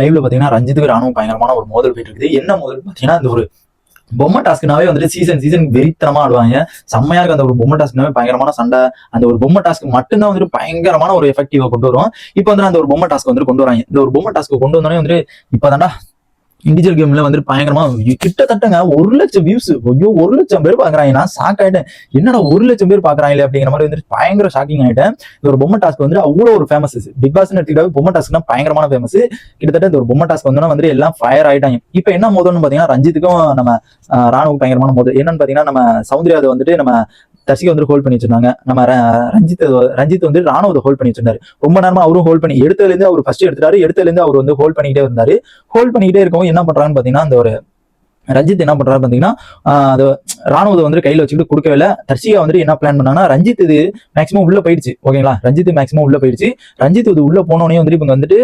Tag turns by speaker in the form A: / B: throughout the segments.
A: லைவ்ல பாத்தீங்கன்னா ரஞ்சித்துக்கு ராணுவம் பயங்கரமான ஒரு மோதல் போயிட்டு இருக்குது என்ன மோதல் பாத்தீங்கன்னா இந்த ஒரு பொம்மை டாஸ்க்னாவே வந்துட்டு சீசன் சீசன் வெறித்தனமா ஆடுவாங்க. செம்மையா இருக்கு அந்த ஒரு பொம்மை டாஸ்க்னாவே பயங்கரமான சண்டை. அந்த ஒரு பொம்மை டாஸ்க் மட்டும்தான் வந்துட்டு பயங்கரமான ஒரு எஃபெக்டிவா கொண்டு வரும் இப்போ வந்து அந்த ஒரு பொம்மை டாஸ்க் வந்து கொண்டு வராங்க. இந்த ஒரு பொம்மை டாஸ்க் கொண்டு வந்தோடனே வந்துட்டு இப்பதான்டா இண்டிவிஜுவல் கேம்ல வந்து பயங்கரமா கிட்டத்தட்டங்க ஒரு லட்சம் வியூஸ் ஐயோ ஒரு லட்சம் பேர் பாக்குறாங்க நான் ஷாக் ஆயிட்டேன். என்னடா ஒரு லட்சம் பேர் பாக்குறாங்களே அப்படிங்கிற மாதிரி வந்து பயங்கர ஷாக்கிங் ஆயிட்டேன். இந்த ஒரு பொம்மை டாஸ்க் வந்து அவ்வளோ ஒரு ஃபேமஸ் பிக் பாஸ் எடுத்துக்கிட்டாவே பொம்மை டாஸ்க்னா பயங்கரமான ஃபேமஸ் கிட்டத்தட்ட இந்த ஒரு பொம்மை டாஸ்க் வந்து வந்து எல்லாம் ஃபயர் ஆயிட்டாங்க. இப்போ என்ன மோதல்னு பாத்தீங்கன்னா ரஞ்சித்துக்கும் நம்ம ஆஹ், ராணுவம் பயங்கரமான மோதல். என்னன்னு பாத்தீங்கன்னா நம்ம சௌந்தர்யாவை வந்துட்டு நம்ம தர்ஷிகா வந்து ஹோல்ட் பண்ணி வச்சிருந்தாங்க நம்ம ரஞ்சித் ரஞ்சித் வந்து ராணுவத்தை ஹோல்ட் பண்ணி வச்சிருந்தாரு ரொம்ப நேரமா அவரும் ஹோல்ட் பண்ணி எடுத்ததுல இருந்து அவர் ஃபர்ஸ்ட் எடுத்துட்டாரு. எடுத்ததுல இருந்து அவர் வந்து ஹோல்ட் பண்ணிக்கிட்டே இருந்தாரு. ஹோல்ட் பண்ணிக்கிட்டே இருக்கவும் என்ன பண்றாங்கன்னு பாத்தீங்கன்னா அந்த ஒரு ரஞ்சித் என்ன பண்றாரு பாத்தீங்கன்னா அது ராணுவத்தை வந்து கையில வச்சுக்கிட்டு கொடுக்கவே இல்லை. தர்ஷிகா வந்துட்டு என்ன பிளான் பண்ணாங்கன்னா ரஞ்சித் இது மேக்ஸிமம் உள்ள போயிடுச்சு ஓகேங்களா? ரஞ்சித் மேக்ஸிமம் உள்ள போயிடுச்சு. ரஞ்சித் இது உள்ள போனோடனே வந்துட்டு இவங்க வந்துட்டு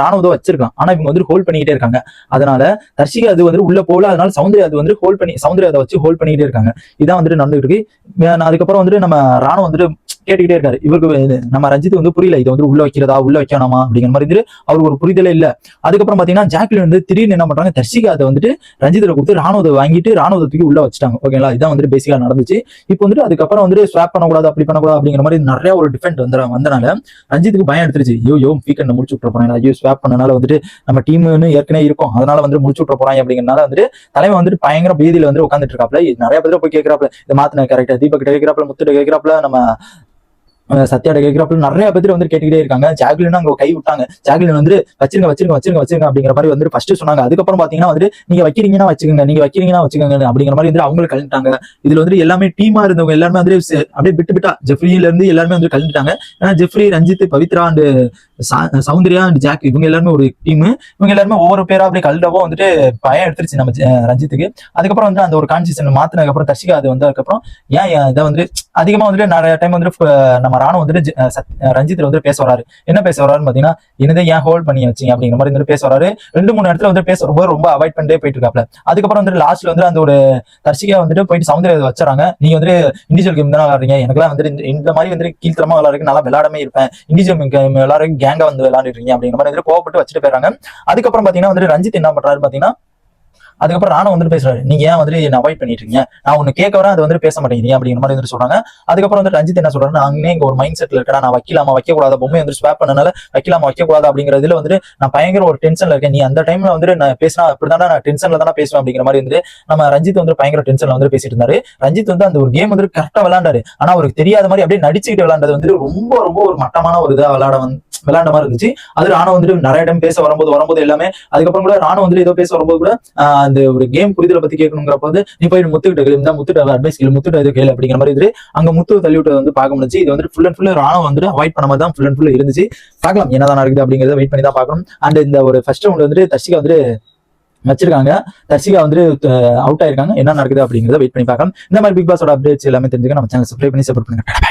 A: ராணுவத்தை வச்சிருக்கலாம். ஆனா இவங்க வந்து ஹோல்ட் பண்ணிக்கிட்டே இருக்காங்க. அதனால தர்ஷிகா அது வந்து உள்ள போகல. அதனால சௌந்தர்யா அது வந்து ஹோல்ட் பண்ணி சௌந்தர்யா அதை வச்சு ஹோல்ட் பண்ணிக்கிட்டே இருக்காங்க. இதான் வந்துட்டு நடந்துட்டு இருக்கு. நான் அதுக்கப்புறம் வந்துட்டு நம்ம ராணுவம் வந்துட்டு கேட்டுக்கிட்டே இருக்காரு. இவருக்கு நம்ம ரஞ்சித் வந்து புரியல இதை வந்து உள்ள வைக்கிறதா உள்ள வைக்கணுமா அப்படிங்கிற மாதிரி வந்துட்டு அவருக்கு ஒரு புரிதலே இல்ல. அதுக்கப்புறம் பாத்தீங்கன்னா ஜாக்லின் வந்து திடீர்னு என்ன பண்றாங்க தர்ஷிகா அதை வந்துட்டு ரஞ்சித்துல கொடுத்து ராணுவத்தை வாங்கிட்டு ராணுவத்தை தூக்கி உள்ள வச்சுட்டாங்க. ஓகேங்களா? இதான் வந்துட்டு பேசிக்கா நடந்துச்சு. இப்போ வந்துட்டு அதுக்கப்புறம் வந்துட்டு ஸ்வாப் பண்ணக்கூடாது அப்படி பண்ணக்கூடாது அப்படிங்கிற மாதிரி நிறைய ஒரு டிஃபெண்ட் வந்து வந்தனால ரஞ்சித்துக்கு பயம் எடுத்துருச்சு. ஐயோ யோ வீக்கெண்ட் முடிச்சு விட்ற போறாங்க ஐயோ ஸ்வாப் பண்ணனால வந்துட்டு நம்ம டீம்னு ஏற்கனவே இருக்கும். அதனால வந்து முடிச்சு விட்ற போறாங்க அப்படிங்கறனால வந்துட்டு தலைமை வந்துட்டு பயங்கர பீதியில வந்து உட்காந்துட்டு இருக்காப்ல. நிறைய பேர் போய் கேட்கிறாப்ல இதை மாத்தின கரெக்டா தீபக் கிட்ட கேட்கிறாப்ல முத்துட்ட கேட்கிறாப்ல நம்ம அஹ் சத்யாட்ட கேட்கறாப்புல நிறைய பேர் வந்து கேட்டுக்கிட்டே இருக்காங்க. ஜாக்லின் அங்க கை விட்டாங்க. ஜாக்லின் வந்து வச்சிருங்க வச்சிருங்க வச்சிருங்க வச்சிருங்க அப்படிங்கிற மாதிரி வந்து ஃபர்ஸ்ட் சொன்னாங்க. அதுக்கப்புறம் பாத்தீங்கன்னா வந்து நீங்க வைக்கிறீங்கன்னா வச்சுக்கோங்க நீங்க வைக்கிறீங்கன்னா வச்சுக்கோங்க அப்படிங்கிற மாதிரி வந்து அவங்களும் கலந்துட்டாங்க. இதுல வந்து எல்லாமே டீமா இருந்தவங்க எல்லாருமே வந்து அப்படியே விட்டு விட்டா ஜெஃப்ரியில இருந்து எல்லாருமே வந்து கலந்துட்டாங்க. ஏன்னா Jeffrey Ranjith Pavithra and Soundarya and Jack இவங்க எல்லாருமே ஒரு டீம் இவங்க எல்லாருமே ஒவ்வொரு பேரா அப்படியே கல்டவோ வந்துட்டு பயம் எடுத்துருச்சு நம்ம ஜ- ரஞ்சித்துக்கு. அதுக்கப்புறம் வந்து அந்த ஒரு கான்சியன் மாத்தினதுக்கு அப்புறம் தர்ஷிகா அது வந்ததுக்கப்புறம் ஏன் ஏன் இதை வந்து அதிகமா வந்துட்டு நிறைய டைம் வந்து நம்ம ராணுவம் வந்துட்டு ஜ- அஹ் வந்து பேச வராரு. என்ன பேச வராருன்னு பாத்தீங்கன்னா என்னதை ஏன் ஹோல்ட் பண்ணி வச்சீங்க அப்படிங்கிற மாதிரி வந்து பேச வராரு. ரெண்டு மூணு இடத்துல வந்து பேச ரொம்ப ரொம்ப அவாய்ட் பண்ணிட்டே போயிட்டு இருக்காப்ல அதுக்கப்புறம் வந்து லாஸ்ட்ல வந்து அந்த ஒரு தர்ஷிகா வந்துட்டு போயிட்டு சௌந்தர்யா வச்சுறாங்க. நீங்க வந்து இண்டிவிஜுவல் கேம் தான் விளாடுறீங்க எனக்குலாம் வந்து இந்த- இந்த மாதிரி வந்து கீழ்த்தரமா விளாடுறதுக்கு நல்லா விளாடமே இருப்பேன். இண்டிவிஜுவல் கேம் விளாடுறதுக்கு கேங்கா வந்து இருக்கீங்க அப்படிங்கிற மாதிரி கோவப்பட்டு வச்சுட்டு போயிறாங்க அதுக்கப்புறம் பாத்தீங்கன்னா வந்து ரஞ்சித் என்ன பண்றாரு பாத்தீங்கன்னா அதுக்கப்புறம் ராணா வந்துட்டு பேசுறாரு. நீங்க ஏன் வந்துட்டு என்ன அவாய்ட் பண்ணிட்டு இருக்கீங்க? நான் ஒன்னு கேட்க வரேன் அது வந்து பேச மாட்டேங்கிறீங்க அப்படிங்கிற மாதிரி வந்து சொல்றாங்க. அதுக்கப்புறம் வந்து ரஞ்சித் என்ன சொல்றாரு நான் இங்க ஒரு மைண்ட் செட்ல இருக்கேன் நான் வைக்கலாமா வைக்க பொம்மை வந்து ஸ்வாப் பண்ணனால வைக்கலாமா வைக்க கூடாது அப்படிங்கிறதுல வந்துட்டு நான் பயங்கர ஒரு டென்ஷன்ல இருக்கேன். நீ அந்த டைம்ல வந்து நான் பேசினா அப்படிதான் நான் டென்ஷன்ல தானே பேசுவேன் அப்படிங்கிற மாதிரி வந்துட்டு நம்ம ரஞ்சித் வந்து பயங்கர டென்ஷன்ல வந்து பேசிட்டு இருந்தாரு. ரஞ்சித் வந்து அந்த ஒரு கேம் வந்து கரெக்டா விளையாண்டாரு. ஆனா அவருக்கு தெரியாத மாதிரி அப்படியே நடிச்சுக்கிட்டு விளையாண்டது வந்து ரொம்ப ரொம்ப ஒரு மட்டமான ஒரு இதா விளையாட வந்து விளையாண்ட மாதிரி இருந்துச்சு. அது ராணம் வந்துட்டு நிறைய டைம் பேச வரும்போது வரும்போது எல்லாமே அதுக்கப்புறம் கூட ராணுவம் வந்துட்டு ஏதோ பேச வரும்போது கூட அந்த ஒரு கேம் புரிதலை பத்தி கேட்கணுங்கிறப்ப வந்து நீ போய் முத்துக்கிட்ட கேள்வி இந்த முத்துட்ட அட்வைஸ் கேள்வி முத்துட்ட இது கேள்வி அப்படிங்கிற மாதிரி இருந்து அங்க முத்து தள்ளி விட்டது வந்து பார்க்க முடிஞ்சு இது வந்து ஃபுல் அண்ட் ஃபுல் ராணுவம் வந்துட்டு அவாய்ட் பண்ண மாதிரி தான் ஃபுல் அண்ட் ஃபுல் இருந்துச்சு. பார்க்கலாம் என்னதான் நடக்குது அப்படிங்கிறத வெயிட் பண்ணி தான் பார்க்கணும். அண்ட் இந்த ஒரு ஃபர்ஸ்ட் ரவுண்ட் வந்துட்டு தர்ஷிகா வந்துட்டு வச்சிருக்காங்க. தர்ஷிகா வந்து அவுட் ஆயிருக்காங்க. என்ன நடக்குது அப்படிங்கிறத வெயிட் பண்ணி பார்க்கலாம். இந்த மாதிரி பிக் பாஸோட அப்டேட்ஸ் எல்லாமே தெரிஞ்சுக்க நம்ம சேனல் சப்ஸ்கிரைப் பண்ணி சப்போர்ட் பண்ணுங்க.